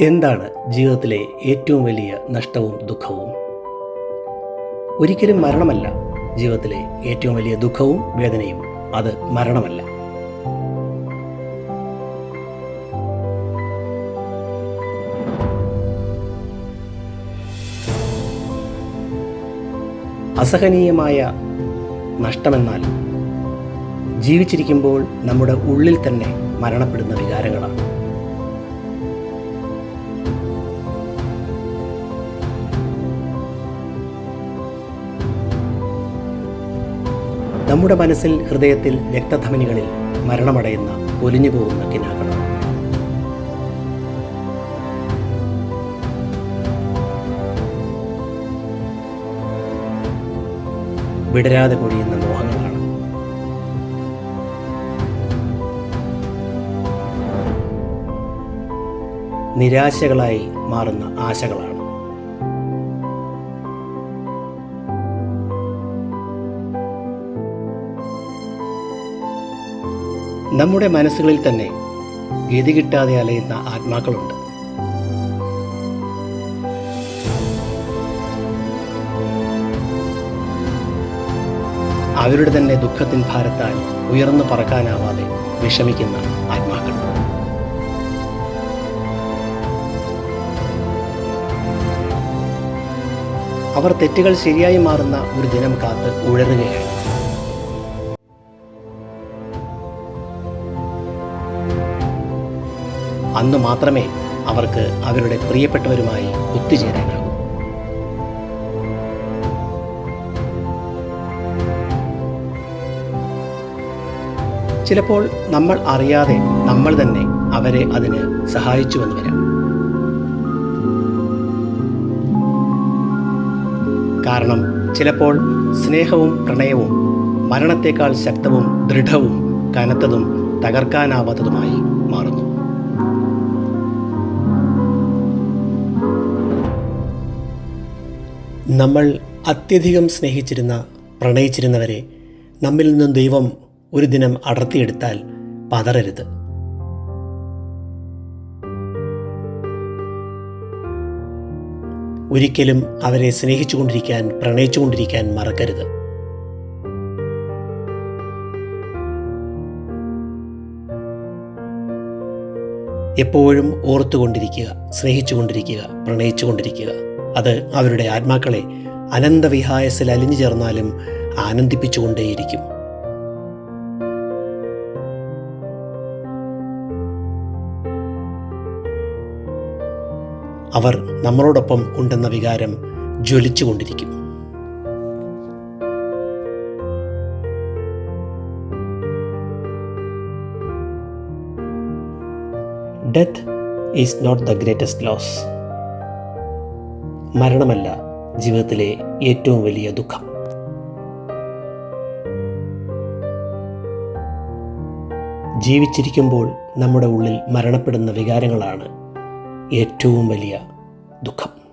എന്താണ് ജീവിതത്തിലെ ഏറ്റവും വലിയ നഷ്ടവും ദുഃഖവും? ഒരിക്കലും മരണമല്ല ജീവിതത്തിലെ ഏറ്റവും വലിയ ദുഃഖവും വേദനയും. അത് മരണമല്ല. അസഹനീയമായ നഷ്ടമെന്നാൽ ജീവിച്ചിരിക്കുമ്പോൾ നമ്മുടെ ഉള്ളിൽ തന്നെ മരണപ്പെടുന്ന വികാരങ്ങളാണ്. നമ്മുടെ മനസ്സിൽ ഹൃദയത്തിൽ രക്തധമനികളിൽ മരണമടയുന്ന പൊലിഞ്ഞു പോകുന്ന കിനാക്കളാണ് വിടരാതെ പൊഴിയുന്ന മോഹങ്ങളാണ്. നിരാശകളായി മാറുന്ന ആശകളാണ്. നമ്മുടെ മനസ്സുകളിൽ തന്നെ ഗതി കിട്ടാതെ അലയുന്ന ആത്മാക്കളുണ്ട്. അവരുടെ തന്നെ ദുഃഖത്തിൻ ഭാരത്താൽ ഉയർന്നു പറക്കാനാവാതെ വിഷമിക്കുന്ന ആത്മാക്കൾ. അവർ തെറ്റുകൾ ശരിയായി മാറുന്ന ഒരു ദിനം കാത്ത് ഉഴറുകയാണ്. അന്ന് മാത്രമേ അവർക്ക് അവരുടെ പ്രിയപ്പെട്ടവരുമായി ഒത്തുചേരാനാകൂ. ചിലപ്പോൾ നമ്മൾ അറിയാതെ നമ്മൾ തന്നെ അവരെ അതിന് സഹായിച്ചുവെന്ന് വരാം. കാരണം ചിലപ്പോൾ സ്നേഹവും പ്രണയവും മരണത്തേക്കാൾ ശക്തവും ദൃഢവും കനത്തതും തകർക്കാനാവാത്തതുമായി നമ്മൾ അത്യധികം സ്നേഹിച്ചിരുന്ന പ്രണയിച്ചിരുന്നവരെ നമ്മിൽ നിന്നും ദൈവം ഒരു ദിനം അടർത്തിയെടുത്താൽ പതറരുത്. ഒരിക്കലും അവരെ സ്നേഹിച്ചുകൊണ്ടിരിക്കാൻ പ്രണയിച്ചുകൊണ്ടിരിക്കാൻ മറക്കരുത്. എപ്പോഴും ഓർത്തുകൊണ്ടിരിക്കുക സ്നേഹിച്ചുകൊണ്ടിരിക്കുക പ്രണയിച്ചുകൊണ്ടിരിക്കുക. അത് അവരുടെ ആത്മാക്കളെ അനന്തവിഹായസിൽ അലിഞ്ഞു ചേർന്നാലും ആനന്ദിപ്പിച്ചുകൊണ്ടേയിരിക്കും. അവർ നമ്മളോടൊപ്പം ഉണ്ടെന്ന വികാരം ജ്വലിച്ചുകൊണ്ടിരിക്കും. Death is not the greatest loss മരണമല്ല ജീവിതത്തിലെ ഏറ്റവും വലിയ ദുഃഖം. ജീവിച്ചിരിക്കുമ്പോൾ നമ്മുടെ ഉള്ളിൽ മരണപ്പെടുന്ന വികാരങ്ങളാണ് ഏറ്റവും വലിയ ദുഃഖം.